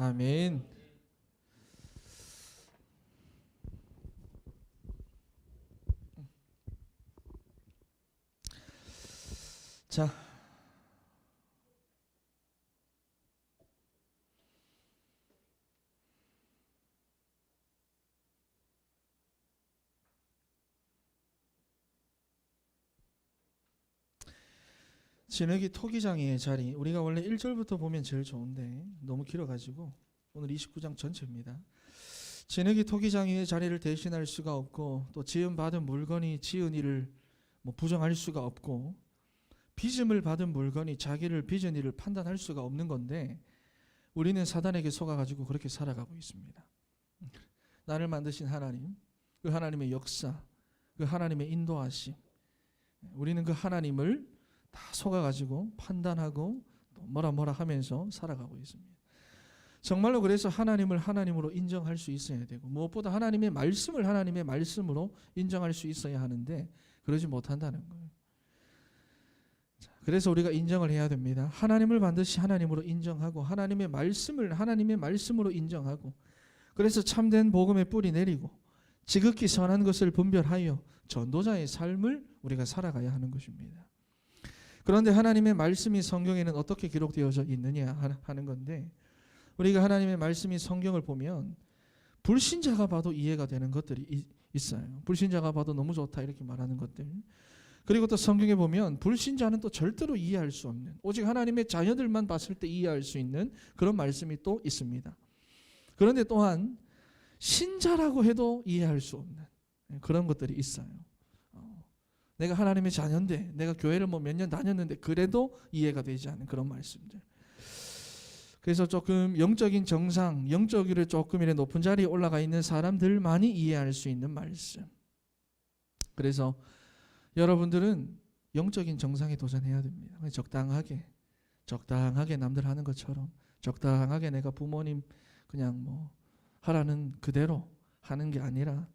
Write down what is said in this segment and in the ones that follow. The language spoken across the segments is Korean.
아멘. 자. 진흙이 토기장의 자리 우리가 원래 1절부터 보면 제일 좋은데 너무 길어가지고 오늘 29장 전체입니다. 진흙이 토기장의 자리를 대신할 수가 없고 또 지음 받은 물건이 지은 일을 뭐 부정할 수가 없고 빚음을 받은 물건이 자기를 빚은 일을 판단할 수가 없는 건데 우리는 사단에게 속아가지고 그렇게 살아가고 있습니다. 나를 만드신 하나님, 그 하나님의 역사, 그 하나님의 인도하심, 우리는 그 하나님을 다 속아가지고 판단하고 또 뭐라 뭐라 하면서 살아가고 있습니다. 정말로 그래서 하나님을 하나님으로 인정할 수 있어야 되고 무엇보다 하나님의 말씀을 하나님의 말씀으로 인정할 수 있어야 하는데 그러지 못한다는 거예요. 자, 그래서 우리가 인정을 해야 됩니다. 하나님을 반드시 하나님으로 인정하고 하나님의 말씀을 하나님의 말씀으로 인정하고 그래서 참된 복음의 뿌리 내리고 지극히 선한 것을 분별하여 전도자의 삶을 우리가 살아가야 하는 것입니다. 그런데 하나님의 말씀이 성경에는 어떻게 기록되어져 있느냐 하는 건데 우리가 하나님의 말씀이 성경을 보면 불신자가 봐도 이해가 되는 것들이 이- 있어요. 불신자가 봐도 너무 좋다 이렇게 말하는 것들. 그리고 또 성경에 보면 불신자는 또 절대로 이해할 수 없는 오직 하나님의 자녀들만 봤을 때 이해할 수 있는 그런 말씀이 또 있습니다. 그런데 또한 신자라고 해도 이해할 수 없는 그런 것들이 있어요. 어, 내가 하나님의 자녀인데 내가 교회를 뭐 몇 년 다녔는데 그래도 이해가 되지 않는 그런 말씀들. 그래서 조금 영적인 정상, 영적으로 조금이라 높은 자리에 올라가 있는 사람들만이 이해할 수 있는 말씀. 그래서 여러분들은 영적인 정상에 도전해야 됩니다. 적당하게, 적당하게 남들 하는 것처럼 적당하게 내가 부모님 그냥 뭐 하라는 그대로 하는 게 아니라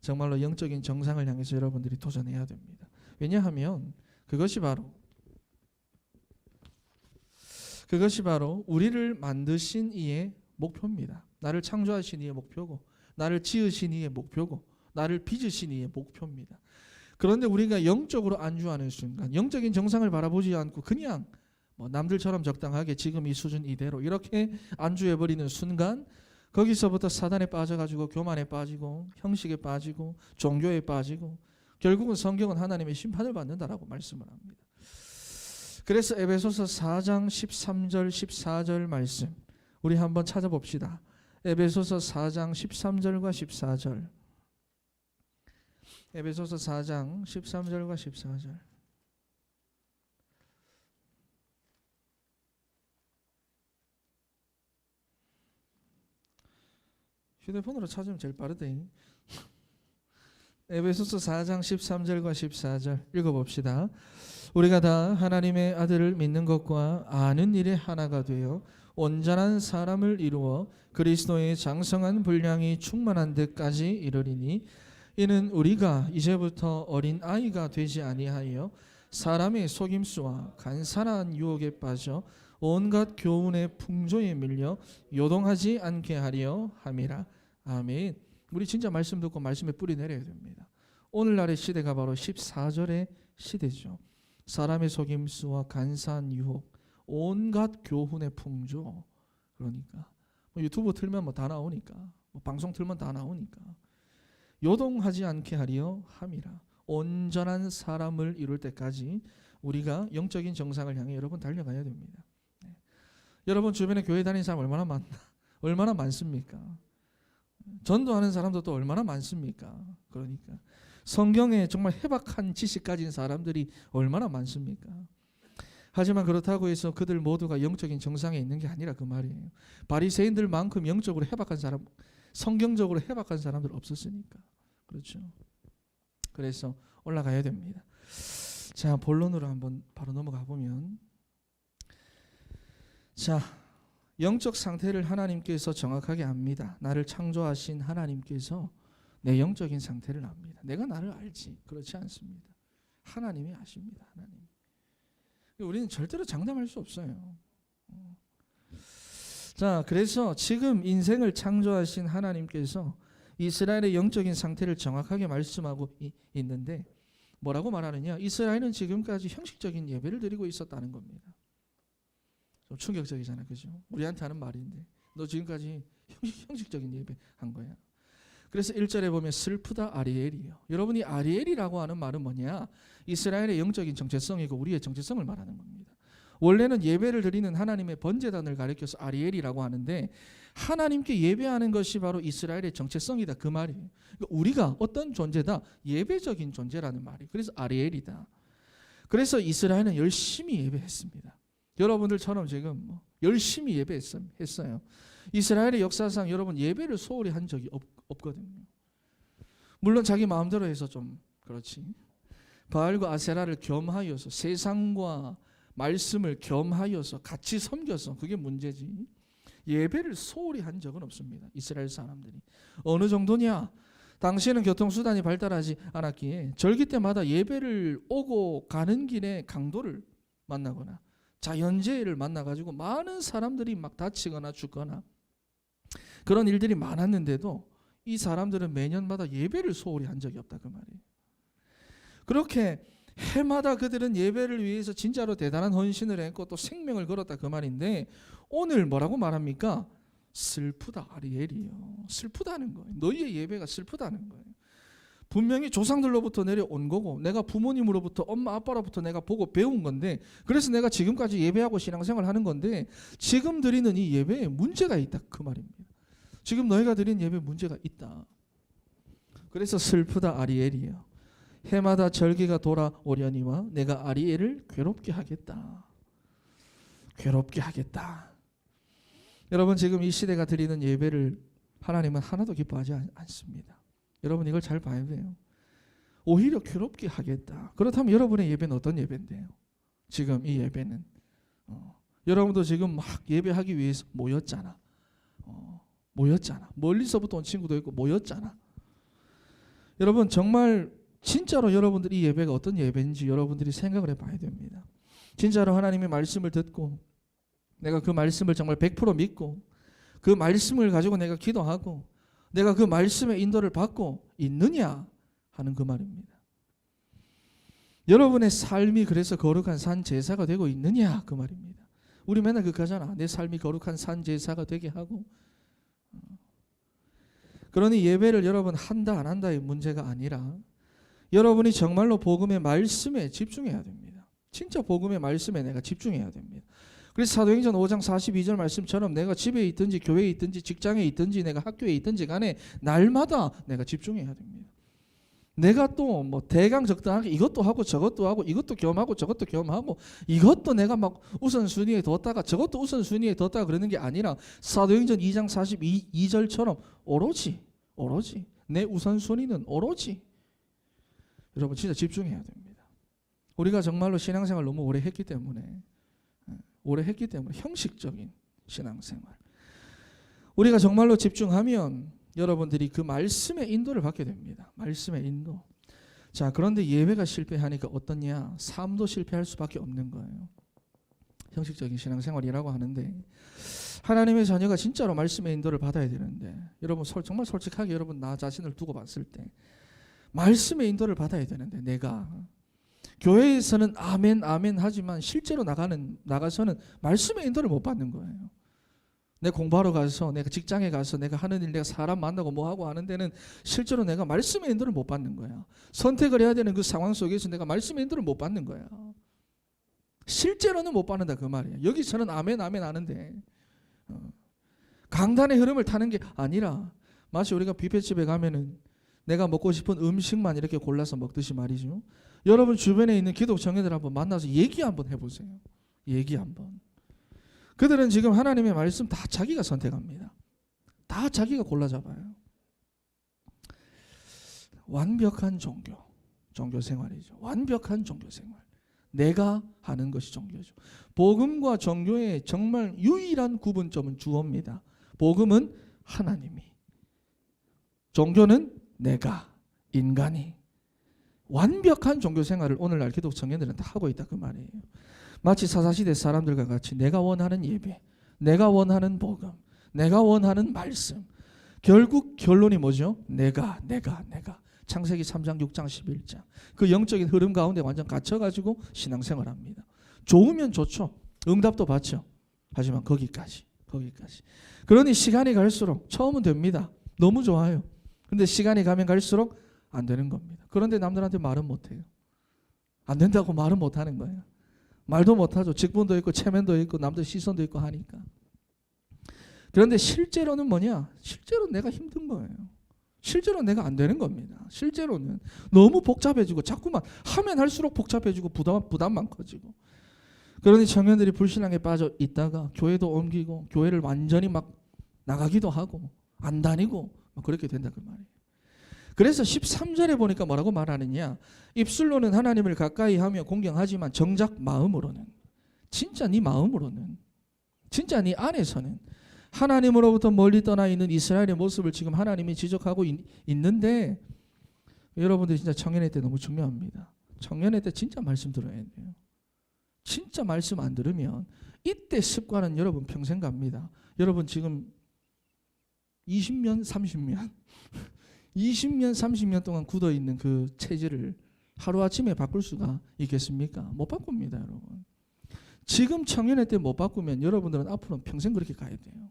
정말로 영적인 정상을 향해서 여러분들이 도전해야 됩니다. 왜냐하면 그것이 바로 그것이 바로 우리를 만드신 이의 목표입니다. 나를 창조하신 이의 목표고 나를 지으신 이의 목표고 나를 빚으신 이의 목표입니다. 그런데 우리가 영적으로 안주하는 순간 영적인 정상을 바라보지 않고 그냥 뭐 남들처럼 적당하게 지금 이 수준 이대로 이렇게 안주해 버리는 순간 거기서부터 사단에 빠져가지고 교만에 빠지고 형식에 빠지고 종교에 빠지고 결국은 성경은 하나님의 심판을 받는다라고 말씀을 합니다. 그래서 에베소서 4장 13절 14절 말씀 우리 한번 찾아봅시다. 에베소서 4장 13절과 14절. 에베소서 4장 13절과 14절. 휴대폰으로 찾으면 제일 빠르대. 에베소서 4장 13절과 14절 읽어봅시다. 우리가 다 하나님의 아들을 믿는 것과 아는 일에 하나가 되어 온전한 사람을 이루어 그리스도의 장성한 분량이 충만한 데까지 이르리니 이는 우리가 이제부터 어린 아이가 되지 아니하여 사람의 속임수와 간사한 유혹에 빠져 온갖 교훈의 풍조에 밀려 요동하지 않게 하려 함이라. 아멘. 우리 진짜 말씀 듣고 말씀에 뿌리 내려야 됩니다. 오늘날의 시대가 바로 14절의 시대죠. 사람의 속임수와 간사한 유혹, 온갖 교훈의 풍조. 그러니까 뭐 유튜브 틀면 뭐 다 나오니까, 뭐 방송 틀면 다 나오니까 요동하지 않게 하려 함이라. 온전한 사람을 이룰 때까지 우리가 영적인 정상을 향해 여러분 달려가야 됩니다. 네. 여러분 주변에 교회 다니는 사람 얼마나 많나? 얼마나 많습니까? 전도하는 사람도 또 얼마나 많습니까? 그러니까 성경에 정말 해박한 지식 가진 사람들이 얼마나 많습니까? 하지만 그렇다고 해서 그들 모두가 영적인 정상에 있는 게 아니라 그 말이에요. 바리새인들만큼 영적으로 해박한 사람, 성경적으로 해박한 사람들 없었으니까. 그렇죠. 그래서 올라가야 됩니다. 자, 본론으로 한번 바로 넘어가 보면 자, 영적 상태를 하나님께서 정확하게 압니다. 나를 창조하신 하나님께서 내 영적인 상태를 압니다. 내가 나를 알지. 그렇지 않습니다. 하나님이 아십니다. 하나님. 우리는 절대로 장담할 수 없어요. 자, 그래서 지금 인생을 창조하신 하나님께서 이스라엘의 영적인 상태를 정확하게 말씀하고 이- 있는데 뭐라고 말하느냐? 이스라엘은 지금까지 형식적인 예배를 드리고 있었다는 겁니다. 좀 충격적이잖아, 그죠? 우리한테 하는 말인데 너 지금까지 형식, 형식 적인 예배 한 거야. 그래서 1절에 보면 슬프다 아리엘이요. 여러분이 아리엘이라고 하는 말은 뭐냐? 이스라엘의 영적인 정체성이고 우리의 정체성을 말하는 겁니다. 원래는 예배를 드리는 하나님의 번제단을 가리켜서 아리엘이라고 하는데 하나님께 예배하는 것이 바로 이스라엘의 정체성이다 그 말이에요. 그러니까 우리가 어떤 존재다 예배적인 존재라는 말이. 그래서 아리엘이다. 그래서 이스라엘은 열심히 예배했습니다. 여러분들처럼 지금 뭐 열심히 예배했어요. 이스라엘의 역사상 여러분 예배를 소홀히 한 적이 없, 없거든요. 물론 자기 마음대로 해서 좀 그렇지. 바알과 아세라를 겸하여서 세상과 말씀을 겸하여서 같이 섬겨서 그게 문제지. 예배를 소홀히 한 적은 없습니다. 이스라엘 사람들이 어느 정도냐? 당시에는 교통수단이 발달하지 않았기에 절기 때마다 예배를 오고 가는 길에 강도를 만나거나 자연재해를 만나가지고 많은 사람들이 막 다치거나 죽거나 그런 일들이 많았는데도 이 사람들은 매년마다 예배를 소홀히 한 적이 없다 그 말이에요. 그렇게 해마다 그들은 예배를 위해서 진짜로 대단한 헌신을 했고 또 생명을 걸었다 그 말인데 오늘 뭐라고 말합니까? 슬프다 아리엘이요. 슬프다는 거예요. 너희의 예배가 슬프다는 거예요. 분명히 조상들로부터 내려온 거고 내가 부모님으로부터 엄마 아빠로부터 내가 보고 배운 건데 그래서 내가 지금까지 예배하고 신앙생활 하는 건데 지금 드리는 이 예배에 문제가 있다 그 말입니다. 지금 너희가 드린 예배 문제가 있다. 그래서 슬프다 아리엘이요. 해마다 절기가 돌아오려니와 내가 아리엘을 괴롭게 하겠다. 괴롭게 하겠다. 여러분 지금 이 시대가 드리는 예배를 하나님은 하나도 기뻐하지 않- 않습니다. 여러분 이걸 잘 봐야 돼요. 오히려 괴롭게 하겠다. 그렇다면 여러분의 예배는 어떤 예배인데요? 지금 이 예배는 어, 여러분도 지금 막 예배하기 위해서 모였잖아. 어, 모였잖아. 멀리서부터 온 친구도 있고 모였잖아. 여러분 정말 진짜로 여러분들이 이 예배가 어떤 예배인지 여러분들이 생각을 해봐야 됩니다. 진짜로 하나님의 말씀을 듣고 내가 그 말씀을 정말 100% 믿고 그 말씀을 가지고 내가 기도하고 내가 그 말씀의 인도를 받고 있느냐 하는 그 말입니다. 여러분의 삶이 그래서 거룩한 산 제사가 되고 있느냐 그 말입니다. 우리 맨날 그거잖아. 내 삶이 거룩한 산 제사가 되게 하고 어. 그러니 예배를 여러분 한다 안 한다의 문제가 아니라 여러분이 정말로 복음의 말씀에 집중해야 됩니다. 진짜 복음의 말씀에 내가 집중해야 됩니다. 그래서 사도행전 5장 42절 말씀처럼 내가 집에 있든지 교회에 있든지 직장에 있든지 내가 학교에 있든지 간에 날마다 내가 집중해야 됩니다. 내가 또 뭐 대강 적당하게 이것도 하고 저것도 하고 이것도 겸하고 저것도 겸하고 이것도 내가 막 우선순위에 뒀다가 저것도 우선순위에 뒀다가 그러는 게 아니라 사도행전 2장 42절처럼 오로지 오로지 내 우선순위는 오로지 여러분 진짜 집중해야 됩니다. 우리가 정말로 신앙생활 너무 오래 했기 때문에 예, 오래 했기 때문에 형식적인 신앙생활 우리가 정말로 집중하면 여러분들이 그 말씀의 인도를 받게 됩니다. 말씀의 인도. 자, 그런데 예배가 실패하니까 어떻냐? 삶도 실패할 수밖에 없는 거예요. 형식적인 신앙생활이라고 하는데 하나님의 자녀가 진짜로 말씀의 인도를 받아야 되는데 여러분 솔- 정말 솔직하게 여러분 나 자신을 두고 봤을 때 말씀의 인도를 받아야 되는데 내가 교회에서는 아멘 아멘 하지만 실제로 나가는 나가서는 말씀의 인도를 못 받는 거예요. 내 공부하러 가서 내가 직장에 가서 내가 하는 일 내가 사람 만나고 뭐 하고 하는 데는 실제로 내가 말씀의 인도를 못 받는 거야. 선택을 해야 되는 그 상황 속에서 내가 말씀의 인도를 못 받는 거야. 실제로는 못 받는다 그 말이야. 여기서는 아멘 아멘 하는데 어. 강단의 흐름을 타는 게 아니라 마치 우리가 뷔페집에 가면은 내가 먹고 싶은 음식만 이렇게 골라서 먹듯이 말이죠. 여러분 주변에 있는 기독 청년들 한번 만나서 얘기 한번 해보세요. 얘기 한번. 그들은 지금 하나님의 말씀 다 자기가 선택합니다. 다 자기가 골라 잡아요. 완벽한 종교, 종교 생활이죠. 완벽한 종교 생활. 내가 하는 것이 종교죠. 복음과 종교의 정말 유일한 구분점은 주어입니다. 복음은 하나님이, 종교는 내가, 인간이. 완벽한 종교 생활을 오늘날 기독 청년들은 다 하고 있다 그 말이에요. 마치 사사시대 사람들과 같이 내가 원하는 예배, 내가 원하는 복음, 내가 원하는 말씀. 결국 결론이 뭐죠? 내가, 내가, 내가. 창세기 3장, 6장, 11장. 그 영적인 흐름 가운데 완전 갇혀가지고 신앙생활 합니다. 좋으면 좋죠. 응답도 받죠. 하지만 거기까지, 거기까지. 그러니 시간이 갈수록 처음은 됩니다. 너무 좋아요. 근데 시간이 가면 갈수록 안 되는 겁니다. 그런데 남들한테 말은 못 해요. 안 된다고 말은 못 하는 거예요. 말도 못 하죠. 직분도 있고 체면도 있고 남들 시선도 있고 하니까. 그런데 실제로는 뭐냐? 실제로 내가 힘든 거예요. 실제로 내가 안 되는 겁니다. 실제로는 너무 복잡해지고 자꾸만 하면 할수록 복잡해지고 부담 부담만 커지고. 그러니 청년들이 불신앙에 빠져 있다가 교회도 옮기고 교회를 완전히 막 나가기도 하고 안 다니고 막 그렇게 된다 그 말이에요. 그래서 13절에 보니까 뭐라고 말하느냐? 입술로는 하나님을 가까이 하며 공경하지만 정작 마음으로는 진짜 네 마음으로는 진짜 네 안에서는 하나님으로부터 멀리 떠나 있는 이스라엘의 모습을 지금 하나님이 지적하고 있, 있는데 여러분들 진짜 청년회 때 너무 중요합니다. 청년회 때 진짜 말씀 들어야 돼요. 진짜 말씀 안 들으면 이때 습관은 여러분 평생 갑니다. 여러분 지금 20년, 30년 20년, 30년 동안 굳어 있는 그 체질을 하루아침에 바꿀 수가 있겠습니까? 못 바꿉니다, 여러분. 지금 청년회 때 못 바꾸면 여러분들은 앞으로 평생 그렇게 가야 돼요.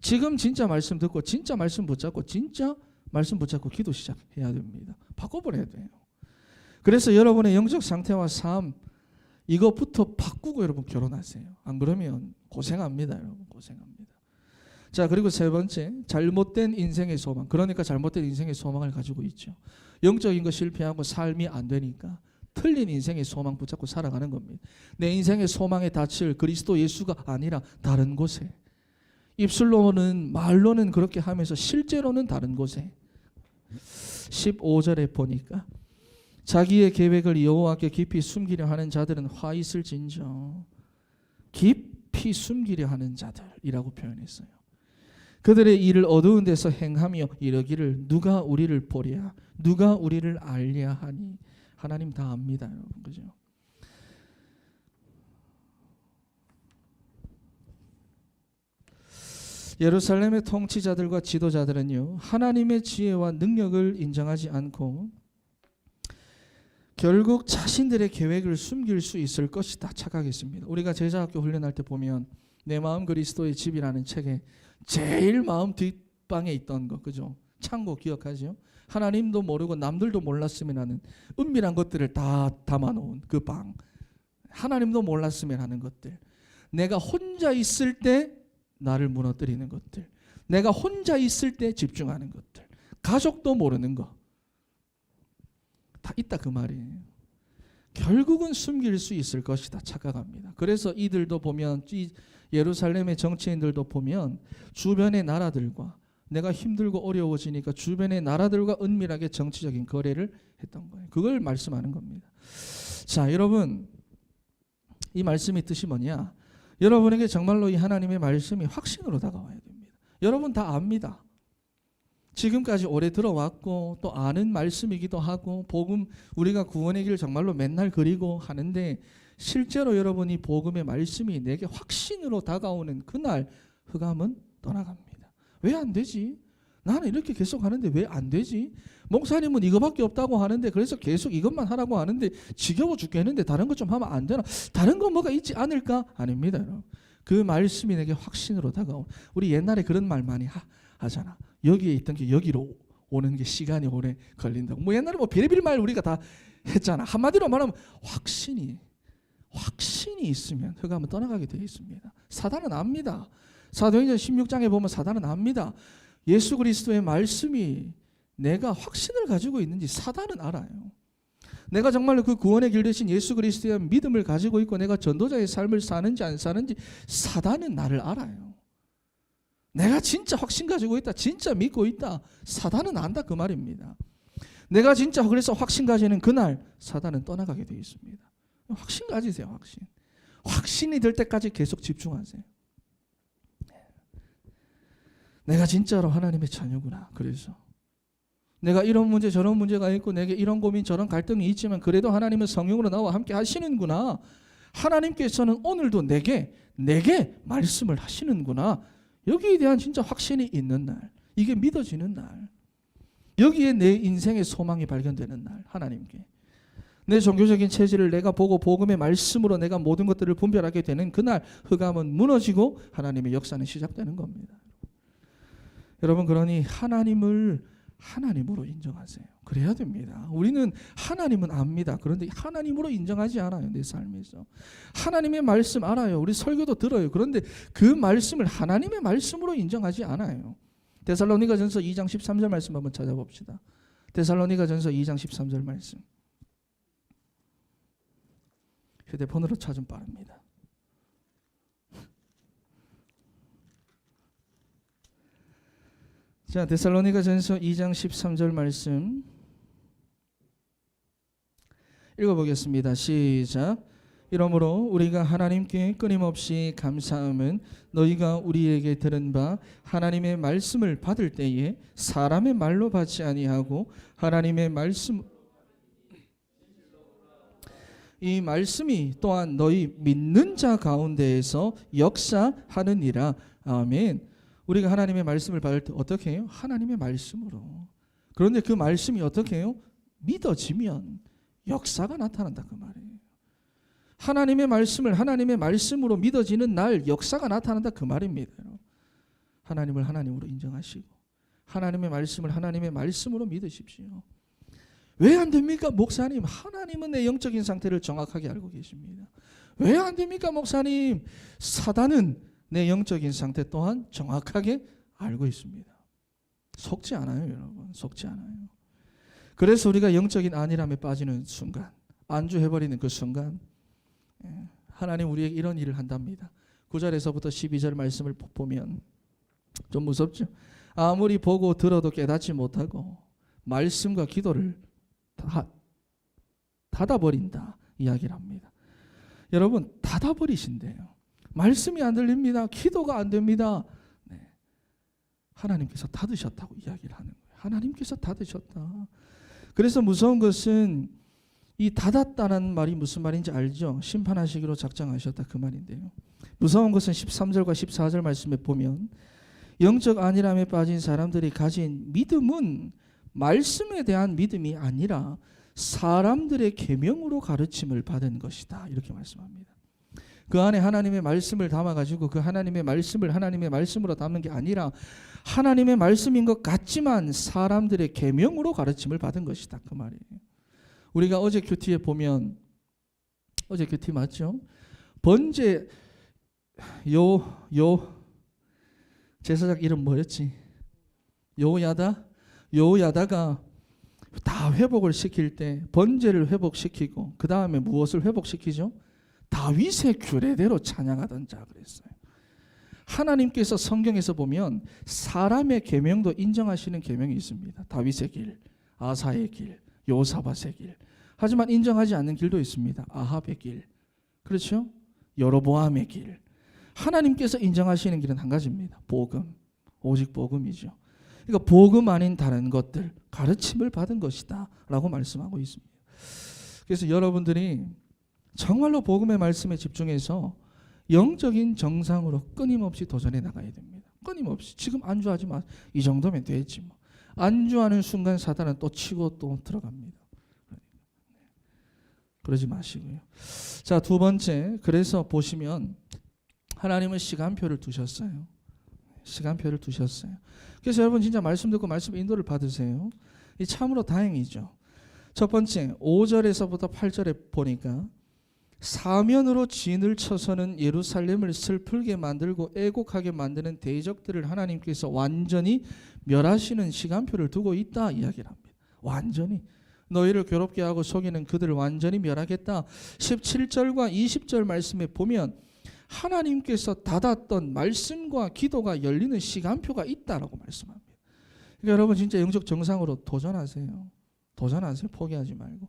지금 진짜 말씀 듣고 진짜 말씀 붙잡고 진짜 말씀 붙잡고 기도 시작해야 됩니다. 바꿔버려야 돼요. 그래서 여러분의 영적 상태와 삶 이것부터 바꾸고 여러분 결혼하세요. 안 그러면 고생합니다, 여러분 고생합니다. 자 그리고 세 번째 잘못된 인생의 소망. 그러니까 잘못된 인생의 소망을 가지고 있죠. 영적인 거 실패하고 삶이 안 되니까 틀린 인생의 소망 붙잡고 살아가는 겁니다. 내 인생의 소망에 닿칠 그리스도 예수가 아니라 다른 곳에 입술로는 말로는 그렇게 하면서 실제로는 다른 곳에 15절에 보니까 자기의 계획을 여호와께 깊이 숨기려 하는 자들은 화 있을진저 깊이 숨기려 하는 자들이라고 표현했어요. 그들의 일을 어두운 데서 행하며 이러기를 누가 우리를 보랴? 누가 우리를 알랴 하니? 하나님 다 압니다 여러분. 그죠? 예루살렘의 통치자들과 지도자들은요 하나님의 지혜와 능력을 인정하지 않고 결국 자신들의 계획을 숨길 수 있을 것이다 착각했습니다. 우리가 제자학교 훈련할 때 보면 내 마음 그리스도의 집이라는 책에 제일 마음 뒷방에 있던 거 그죠? 창고 기억하죠? 하나님도 모르고 남들도 몰랐으면 하는 은밀한 것들을 다 담아놓은 그 방. 하나님도 몰랐으면 하는 것들. 내가 혼자 있을 때 나를 무너뜨리는 것들. 내가 혼자 있을 때 집중하는 것들. 가족도 모르는 거. 다 있다 그 말이에요. 결국은 숨길 수 있을 것이다 착각합니다. 그래서 이들도 보면 이 예루살렘의 정치인들도 보면 주변의 나라들과 내가 힘들고 어려워지니까 주변의 나라들과 은밀하게 정치적인 거래를 했던 거예요. 그걸 말씀하는 겁니다. 자, 여러분 이 말씀의 뜻이 뭐냐? 여러분에게 정말로 이 하나님의 말씀이 확신으로 다가와야 됩니다. 여러분 다 압니다. 지금까지 오래 들어왔고 또 아는 말씀이기도 하고 복음 우리가 구원의 길 정말로 맨날 그리고 하는데 실제로 여러분이 복음의 말씀이 내게 확신으로 다가오는 그날 흑암은 떠나갑니다. 왜 안 되지? 나는 이렇게 계속 하는데 왜 안 되지? 목사님은 이거밖에 없다고 하는데 그래서 계속 이것만 하라고 하는데 지겨워 죽겠는데 다른 것 좀 하면 안 되나? 다른 거 뭐가 있지 않을까? 아닙니다, 여러분. 그 말씀이 내게 확신으로 다가오. 우리 옛날에 그런 말 많이 하, 하잖아. 여기에 있던 게 여기로 오는 게 시간이 오래 걸린다고. 뭐 옛날에 뭐 별의별 말 우리가 다 했잖아. 한마디로 말하면 확신이 확신이 있으면 흑암은 떠나가게 되어 있습니다. 사단은 압니다. 사도행전 16장에 보면 사단은 압니다. 예수 그리스도의 말씀이 내가 확신을 가지고 있는지 사단은 알아요. 내가 정말로 그 구원의 길 대신 예수 그리스도에 대한 믿음을 가지고 있고 내가 전도자의 삶을 사는지 안 사는지 사단은 나를 알아요. 내가 진짜 확신 가지고 있다. 진짜 믿고 있다. 사단은 안다 그 말입니다. 내가 진짜 그래서 확신 가지는 그날 사단은 떠나가게 되어 있습니다. 확신 가지세요, 확신. 확신이 될 때까지 계속 집중하세요. 내가 진짜로 하나님의 자녀구나. 그래서 내가 이런 문제 저런 문제가 있고 내게 이런 고민 저런 갈등이 있지만 그래도 하나님은 성령으로 나와 함께 하시는구나. 하나님께서는 오늘도 내게 내게 말씀을 하시는구나. 여기에 대한 진짜 확신이 있는 날. 이게 믿어지는 날. 여기에 내 인생의 소망이 발견되는 날. 하나님께. 내 종교적인 체질을 내가 보고 복음의 말씀으로 내가 모든 것들을 분별하게 되는 그날 흑암은 무너지고 하나님의 역사는 시작되는 겁니다. 여러분 그러니 하나님을 하나님으로 인정하세요. 그래야 됩니다. 우리는 하나님은 압니다. 그런데 하나님으로 인정하지 않아요. 내 삶에서. 하나님의 말씀 알아요. 우리 설교도 들어요. 그런데 그 말씀을 하나님의 말씀으로 인정하지 않아요. 데살로니가전서 2장 13절 말씀 한번 찾아봅시다. 데살로니가전서 2장 13절 말씀. 휴대폰으로 찾으면 빠릅니다. 자, 데살로니가 전서 2장 13절 말씀 읽어보겠습니다. 시작. 이러므로 우리가 하나님께 끊임없이 감사함은 너희가 우리에게 들은 바 하나님의 말씀을 받을 때에 사람의 말로 받지 아니하고 하나님의 말씀 이 말씀이 또한 너희 믿는 자 가운데에서 역사하느니라. 아멘. 우리가 하나님의 말씀을 받을 때 어떻게 해요? 하나님의 말씀으로. 그런데 그 말씀이 어떻게 해요? 믿어지면 역사가 나타난다 그 말이에요. 하나님의 말씀을 하나님의 말씀으로 믿어지는 날 역사가 나타난다 그 말입니다. 하나님을 하나님으로 인정하시고 하나님의 말씀을 하나님의 말씀으로 믿으십시오. 왜 안 됩니까, 목사님? 하나님은 내 영적인 상태를 정확하게 알고 계십니다. 왜 안 됩니까, 목사님? 사단은 내 영적인 상태 또한 정확하게 알고 있습니다. 속지 않아요, 여러분. 속지 않아요. 그래서 우리가 영적인 안일함에 빠지는 순간, 안주해버리는 그 순간, 예, 하나님 우리에게 이런 일을 한답니다. 9절에서부터 12절 말씀을 보면 좀 무섭죠. 아무리 보고 들어도 깨닫지 못하고 말씀과 기도를 다 닫아버린다 이야기를 합니다. 여러분 닫아버리신대요. 말씀이 안 들립니다. 기도가 안 됩니다. 네. 하나님께서 닫으셨다고 이야기를 하는 거예요. 하나님께서 닫으셨다. 그래서 무서운 것은 이 닫았다는 말이 무슨 말인지 알죠? 심판하시기로 작정하셨다 그 말인데요. 무서운 것은 13절과 14절 말씀에 보면 영적 안일함에 빠진 사람들이 가진 믿음은 말씀에 대한 믿음이 아니라 사람들의 계명으로 가르침을 받은 것이다. 이렇게 말씀합니다. 그 안에 하나님의 말씀을 담아 가지고 그 하나님의 말씀을 하나님의 말씀으로 담는 게 아니라 하나님의 말씀인 것 같지만 사람들의 계명으로 가르침을 받은 것이다. 그 말이에요. 우리가 어제 큐티에 보면 어제 큐티 맞죠? 번제 요 요 제사장 이름 뭐였지? 요야다 요야다가 다 회복을 시킬 때 번제를 회복시키고 그 다음에 무엇을 회복시키죠? 다윗의 규례대로 찬양하던 자 그랬어요. 하나님께서 성경에서 보면 사람의 계명도 인정하시는 계명이 있습니다. 다윗의 길, 아사의 길, 요사밧의 길. 하지만 인정하지 않는 길도 있습니다. 아합의 길. 그렇죠? 여로보암의 길. 하나님께서 인정하시는 길은 한 가지입니다. 복음. 오직 복음이죠. 그러니까 복음 아닌 다른 것들 가르침을 받은 것이다라고 말씀하고 있습니다. 그래서 여러분들이 정말로 복음의 말씀에 집중해서 영적인 정상으로 끊임없이 도전해 나가야 됩니다. 끊임없이 지금 안주하지 마. 이 정도면 되지 뭐. 안주하는 순간 사단은 또 치고 또 들어갑니다. 그러지 마시고요. 자, 두 번째. 그래서 보시면 하나님은 시간표를 두셨어요. 시간표를 두셨어요. 그래서 여러분 진짜 말씀 듣고 말씀 인도를 받으세요. 이 참으로 다행이죠. 첫 번째 5절에서부터 8절에 보니까 사면으로 진을 쳐서는 예루살렘을 슬프게 만들고 애곡하게 만드는 대적들을 하나님께서 완전히 멸하시는 시간표를 두고 있다 이야기를 합니다. 완전히 너희를 괴롭게 하고 속이는 그들을 완전히 멸하겠다. 17절과 20절 말씀에 보면 하나님께서 닫았던 말씀과 기도가 열리는 시간표가 있다라고 말씀합니다. 그러니까 여러분 진짜 영적 정상으로 도전하세요. 도전하세요. 포기하지 말고.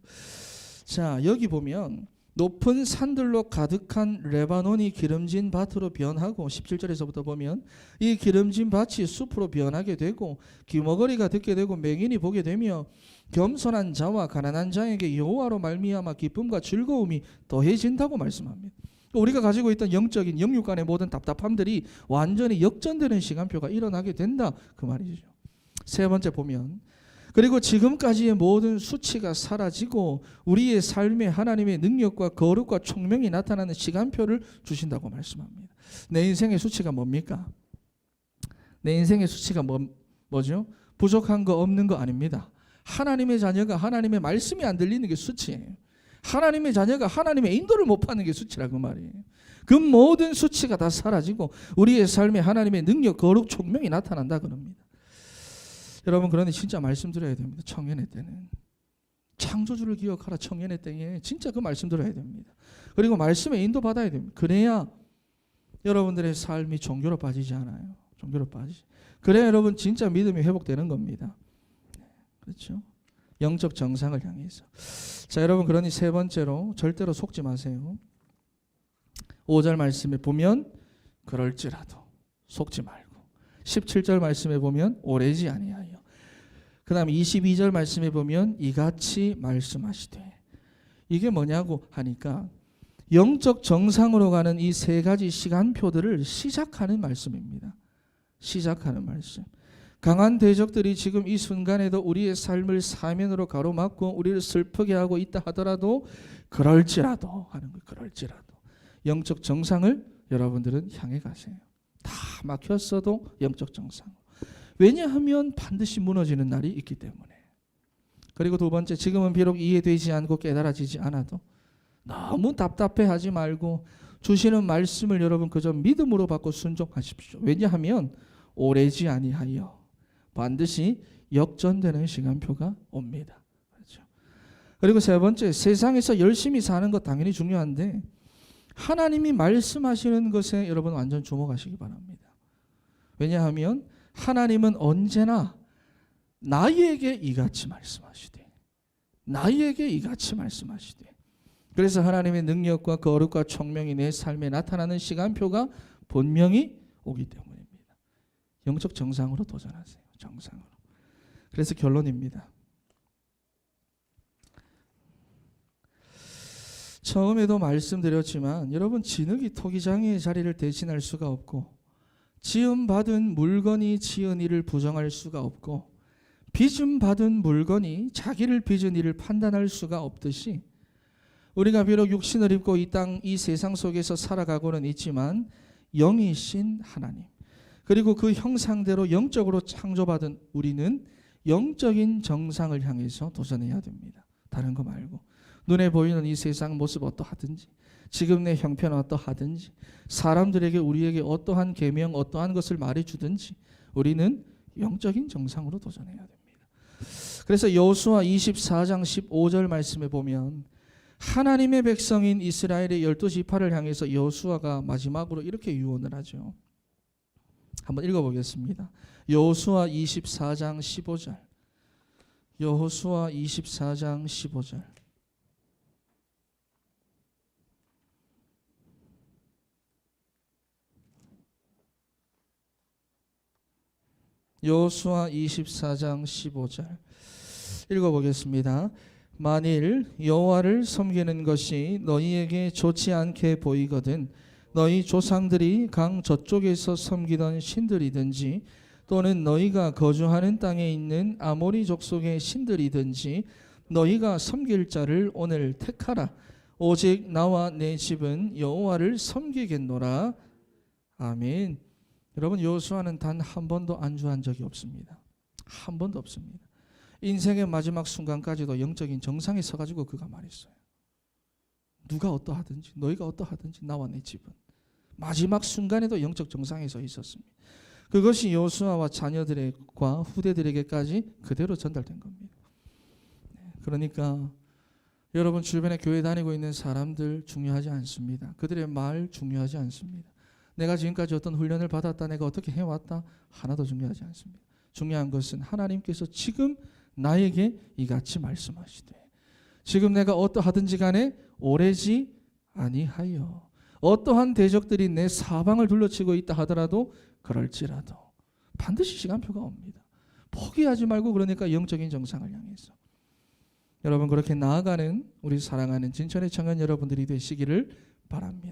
자, 여기 보면 높은 산들로 가득한 레바논이 기름진 밭으로 변하고 17절에서부터 보면 이 기름진 밭이 숲으로 변하게 되고 귀머거리가 듣게 되고 맹인이 보게 되며 겸손한 자와 가난한 자에게 여호와로 말미암아 기쁨과 즐거움이 더해진다고 말씀합니다. 우리가 가지고 있던 영적인 영육 간의 모든 답답함들이 완전히 역전되는 시간표가 일어나게 된다 그 말이죠. 세 번째 보면 그리고 지금까지의 모든 수치가 사라지고 우리의 삶에 하나님의 능력과 거룩과 총명이 나타나는 시간표를 주신다고 말씀합니다. 내 인생의 수치가 뭡니까? 내 인생의 수치가 뭐, 뭐죠? 부족한 거 없는 거 아닙니다. 하나님의 자녀가 하나님의 말씀이 안 들리는 게 수치예요. 하나님의 자녀가 하나님의 인도를 못 받는 게 수치라고 말이에요. 그 모든 수치가 다 사라지고 우리의 삶에 하나님의 능력, 거룩, 총명이 나타난다 그럽니다. 여러분 그런데 진짜 말씀드려야 됩니다. 청년의 때는 창조주를 기억하라 청년의 때에 진짜 그 말씀 들어야 됩니다. 그리고 말씀에 인도 받아야 됩니다. 그래야 여러분들의 삶이 종교로 빠지지 않아요. 종교로 빠지지. 그래야 여러분 진짜 믿음이 회복되는 겁니다. 그렇죠? 영적 정상을 향해서. 자, 여러분 그러니 세 번째로 절대로 속지 마세요. 5절 말씀에 보면 그럴지라도 속지 말고 17절 말씀에 보면 오래지 아니하여 그다음 22절 말씀에 보면 이같이 말씀하시되 이게 뭐냐고 하니까 영적 정상으로 가는 이 세 가지 시간표들을 시작하는 말씀입니다. 시작하는 말씀. 강한 대적들이 지금 이 순간에도 우리의 삶을 사면으로 가로막고 우리를 슬프게 하고 있다 하더라도 그럴지라도 하는 거 그럴지라도 영적 정상을 여러분들은 향해 가세요. 다 막혔어도 영적 정상. 왜냐하면 반드시 무너지는 날이 있기 때문에. 그리고 두 번째, 지금은 비록 이해되지 않고 깨달아지지 않아도 너무 답답해 하지 말고 주시는 말씀을 여러분 그저 믿음으로 받고 순종하십시오. 왜냐하면 오래지 아니하여 반드시 역전되는 시간표가 옵니다. 그렇죠. 그리고 세 번째, 세상에서 열심히 사는 것 당연히 중요한데 하나님이 말씀하시는 것에 여러분 완전 주목하시기 바랍니다. 왜냐하면 하나님은 언제나 나에게 이같이 말씀하시되 나에게 이같이 말씀하시되 그래서 하나님의 능력과 거룩과 총명이 내 삶에 나타나는 시간표가 분명히 오기 때문입니다. 영적 정상으로 도전하세요. 정상으로. 그래서 결론입니다. 처음에도 말씀드렸지만 여러분 진흙이 토기장의 자리를 대신할 수가 없고 지음 받은 물건이 지은 일을 부정할 수가 없고 빚음 받은 물건이 자기를 빚은 일을 판단할 수가 없듯이 우리가 비록 육신을 입고 이 땅 이 세상 속에서 살아가고는 있지만 영이신 하나님 그리고 그 형상대로 영적으로 창조받은 우리는 영적인 정상을 향해서 도전해야 됩니다. 다른 거 말고 눈에 보이는 이 세상 모습 어떠하든지 지금 내 형편 어떠하든지 사람들에게 우리에게 어떠한 계명 어떠한 것을 말해 주든지 우리는 영적인 정상으로 도전해야 됩니다. 그래서 여호수아 24장 15절 말씀에 보면 하나님의 백성인 이스라엘의 열두 지파를 향해서 여호수아가 마지막으로 이렇게 유언을 하죠. 한번 읽어보겠습니다. 여호수아 24장 15절. 여호수아 24장 15절. 여호수아 24장 15절 읽어보겠습니다. 만일 여호와를 섬기는 것이 너희에게 좋지 않게 보이거든 너희 조상들이 강 저쪽에서 섬기던 신들이든지 또는 너희가 거주하는 땅에 있는 아모리 족속의 신들이든지 너희가 섬길 자를 오늘 택하라 오직 나와 내 집은 여호와를 섬기겠노라 아멘. 여러분 여호수아는 단 한 번도 안주한 적이 없습니다. 한 번도 없습니다. 인생의 마지막 순간까지도 영적인 정상에 서가지고 그가 말했어요. 누가 어떠하든지 너희가 어떠하든지 나와 내 집은 마지막 순간에도 영적 정상에 서 있었습니다. 그것이 여호수아와 자녀들과 후대들에게까지 그대로 전달된 겁니다. 네, 그러니까 여러분 주변에 교회 다니고 있는 사람들 중요하지 않습니다. 그들의 말 중요하지 않습니다. 내가 지금까지 어떤 훈련을 받았다, 내가 어떻게 해왔다 하나도 중요하지 않습니다. 중요한 것은 하나님께서 지금 나에게 이같이 말씀하시되 지금 내가 어떠하든지 간에 오래지 아니하여 어떠한 대적들이 내 사방을 둘러치고 있다 하더라도 그럴지라도 반드시 시간표가 옵니다. 포기하지 말고 그러니까 영적인 정상을 향해서 여러분 그렇게 나아가는 우리 사랑하는 진천의 청년 여러분들이 되시기를 바랍니다.